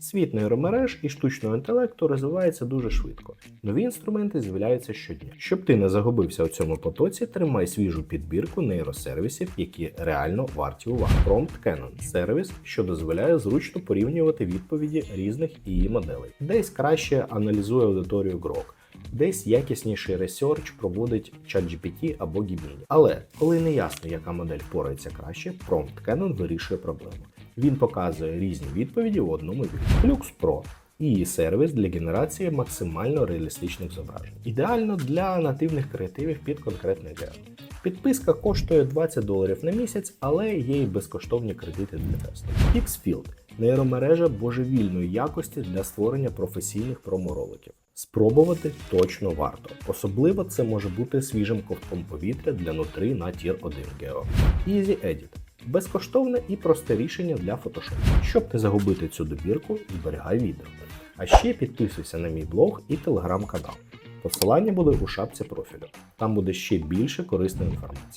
Світ нейромереж і штучного інтелекту розвивається дуже швидко. Нові інструменти з'являються щодня. Щоб ти не загубився у цьому потоці, тримай свіжу підбірку нейросервісів, які реально варті уваги. Prompt Canon – сервіс, що дозволяє зручно порівнювати відповіді різних її моделей. Десь краще аналізує аудиторію Grok, Десь якісніший ресерч проводить ChatGPT або Gemini. Але коли не ясно, яка модель впорається краще, Prompt Canon вирішує проблему. Він показує різні відповіді в одному відео. Flux Pro її сервіс для генерації максимально реалістичних зображень. Ідеально для нативних креативів під конкретний гео. Підписка коштує 20 доларів на місяць, але є й безкоштовні кредити для тесту. Xfield – нейромережа божевільної якості для створення професійних промороликів. Спробувати точно варто. Особливо це може бути свіжим ковтком повітря для нутри на Tier 1 Geo. Easy Edit безкоштовне і просте рішення для Photoshop. Щоб не загубити цю добірку, зберігай відео. А ще підписуйся на мій блог і телеграм-канал. Посилання буде у шапці профілю. Там буде ще більше корисної інформації.